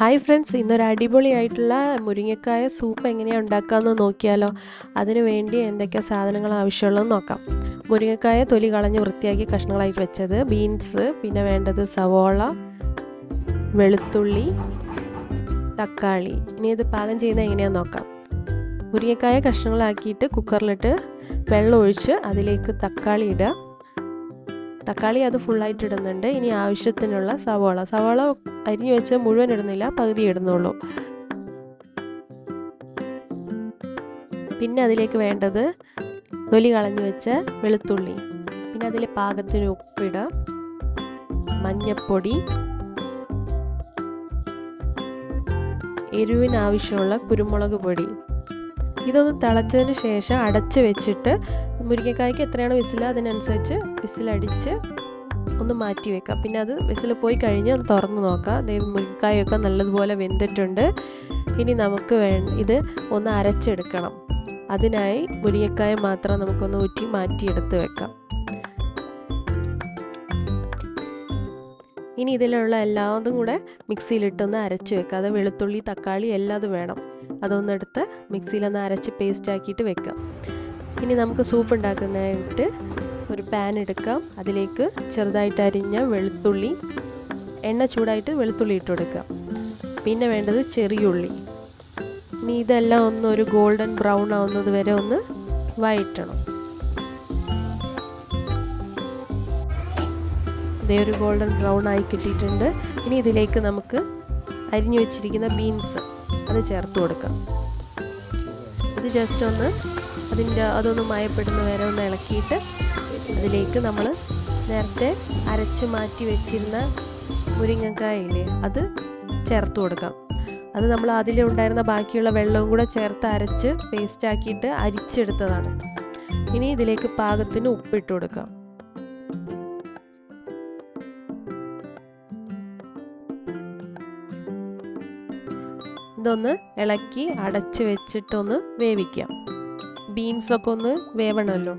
Hi friends ഇന്നൊരു അടിപൊളിയായിട്ടുള്ള മുരിങ്ങക്കായ soup എങ്ങനെയാണ് ഉണ്ടാക്കാമെന്ന് നോക്കിയാലോ? അതിനു വേണ്ടി എന്തൊക്കെ സാധനങ്ങൾ ആവശ്യമുള്ളതെന്ന് നോക്കാം. മുരിങ്ങക്കായ തൊലി കളഞ്ഞ് വൃത്തിയാക്കി കഷ്ണങ്ങളായിട്ട് വെച്ചത് ബീൻസ് പിന്നെ വേണ്ടത് സവോള വെളുത്തുള്ളി തക്കാളി. ഇനി ഇത് പാകം ചെയ്യുന്നത് എങ്ങനെയാണെന്ന് നോക്കാം. മുരിങ്ങക്കായ കഷ്ണങ്ങളാക്കിയിട്ട് കുക്കറിലിട്ട് വെള്ളം ഒഴിച്ച് അതിലേക്ക് തക്കാളി ഇടുക. തക്കാളി അത് ഫുള്ളായിട്ട് ഇടുന്നുണ്ട്. ഇനി ആവശ്യത്തിനുള്ള സവാള. സവാള അരിഞ്ഞു വെച്ച് മുഴുവൻ ഇടുന്നില്ല. പകുതി ഇടുന്നുള്ളൂ. പിന്നെ അതിലേക്ക് വേണ്ടത് തൊലി കളഞ്ഞു വെച്ച വെളുത്തുള്ളി. പിന്നെ അതിൽ പാകത്തിന് ഉപ്പിടുക. മഞ്ഞപ്പൊടി. എരിവിനാവശ്യമുള്ള കുരുമുളക് പൊടി. ഇതൊന്ന് തിളച്ചതിന് ശേഷം അടച്ച് വെച്ചിട്ട് മുരിങ്ങക്കായ്ക്ക് എത്രയാണ് വിസിൽ അതിനനുസരിച്ച് വിസിലടിച്ച് ഒന്ന് മാറ്റി വെക്കാം. പിന്നെ അത് വിസിൽ പോയി കഴിഞ്ഞ് ഒന്ന് തുറന്ന് നോക്കാം. ദേ മുരിങ്ങക്കായൊക്കെ നല്ലതുപോലെ വെന്തിട്ടുണ്ട്. ഇനി നമുക്ക് വേ ഇത് ഒന്ന് അരച്ചെടുക്കണം. അതിനായി മുരിങ്ങക്കായ മാത്രം നമുക്കൊന്ന് ഊറ്റി മാറ്റിയെടുത്ത് വെക്കാം. ഇനി ഇതിലുള്ള എല്ലാതും കൂടെ മിക്സിയിലിട്ടൊന്ന് അരച്ച് വെക്കുക അത് വെളുത്തുള്ളി തക്കാളി എല്ലാതും വേണം. അതൊന്നെടുത്ത് മിക്സിയിലൊന്ന് അരച്ച് പേസ്റ്റ് ആക്കിയിട്ട് വെക്കാം. ഇനി നമുക്ക് സൂപ്പ് ഉണ്ടാക്കുന്നതിനായിട്ട് ഒരു പാൻ എടുക്കാം. അതിലേക്ക് ചെറുതായിട്ട് അരിഞ്ഞ വെളുത്തുള്ളി എണ്ണ ചൂടായിട്ട് വെളുത്തുള്ളി ഇട്ട് കൊടുക്കാം. പിന്നെ വേണ്ടത് ചെറിയുള്ളി. ഇനി ഇതെല്ലാം ഒന്ന് ഒരു ഗോൾഡൻ ബ്രൗൺ ആവുന്നത് വരെ ഒന്ന് വഴറ്റണം. ഇതേ ഒരു ഗോൾഡൻ ബ്രൗൺ ആയി കിട്ടിയിട്ടുണ്ട്. ഇനി ഇതിലേക്ക് നമുക്ക് അരിഞ്ഞു വെച്ചിരിക്കുന്ന ബീൻസ് അത് ചേർത്ത് കൊടുക്കാം. ഇത് ജസ്റ്റ് ഒന്ന് അതിന്റെ അതൊന്ന് മയപ്പെടുന്ന വരെ ഒന്ന് ഇളക്കിയിട്ട് അതിലേക്ക് നമ്മൾ നേരത്തെ അരച്ചു മാറ്റി വെച്ചിരുന്ന മുരിങ്ങക്കായില്ലേ അത് ചേർത്ത് കൊടുക്കാം. അത് നമ്മൾ അതിലുണ്ടായിരുന്ന ബാക്കിയുള്ള വെള്ളവും കൂടെ ചേർത്ത് അരച്ച് പേസ്റ്റാക്കിയിട്ട് അരിച്ചെടുത്തതാണ്. ഇനി ഇതിലേക്ക് പാകത്തിന് ഉപ്പിട്ട് കൊടുക്കാം. ഇതൊന്ന് ഇളക്കി അടച്ച് വെച്ചിട്ടൊന്ന് വേവിക്കാം. ബീൻസൊക്കെ ഒന്ന് വേവണമല്ലോ.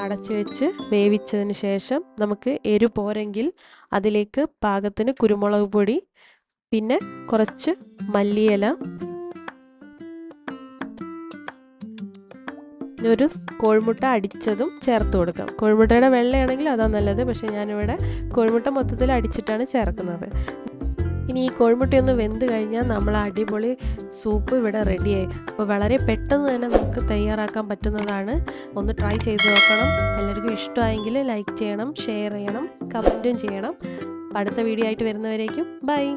അടച്ച് വെച്ച് വേവിച്ചതിന് ശേഷം നമുക്ക് എരു പോരെങ്കിൽ അതിലേക്ക് പാകത്തിന് കുരുമുളക് പൊടി പിന്നെ കുറച്ച് മല്ലിയില. ഒരു കോഴിമുട്ട അടിച്ചതും ചേർത്ത് കൊടുക്കാം. കോഴിമുട്ടയുടെ വെള്ളയാണെങ്കിൽ അതാണ് നല്ലത്. പക്ഷേ ഞാനിവിടെ കോഴിമുട്ട മൊത്തത്തിൽ അടിച്ചിട്ടാണ് ചേർക്കുന്നത്. ഇനി ഈ കോഴിമുട്ടയൊന്ന് വെന്ത് കഴിഞ്ഞാൽ നമ്മൾ അടിപൊളി സൂപ്പ് ഇവിടെ റെഡിയായി. അപ്പോൾ വളരെ പെട്ടെന്ന് തന്നെ നമുക്ക് തയ്യാറാക്കാൻ പറ്റുന്നതാണ്. ഒന്ന് ട്രൈ ചെയ്ത് നോക്കണം. എല്ലാവർക്കും ഇഷ്ടമായെങ്കിൽ ലൈക്ക് ചെയ്യണം ഷെയർ ചെയ്യണം കമന്റും ചെയ്യണം. അടുത്ത വീഡിയോ ആയിട്ട് വരുന്നവരേക്കും ബൈ.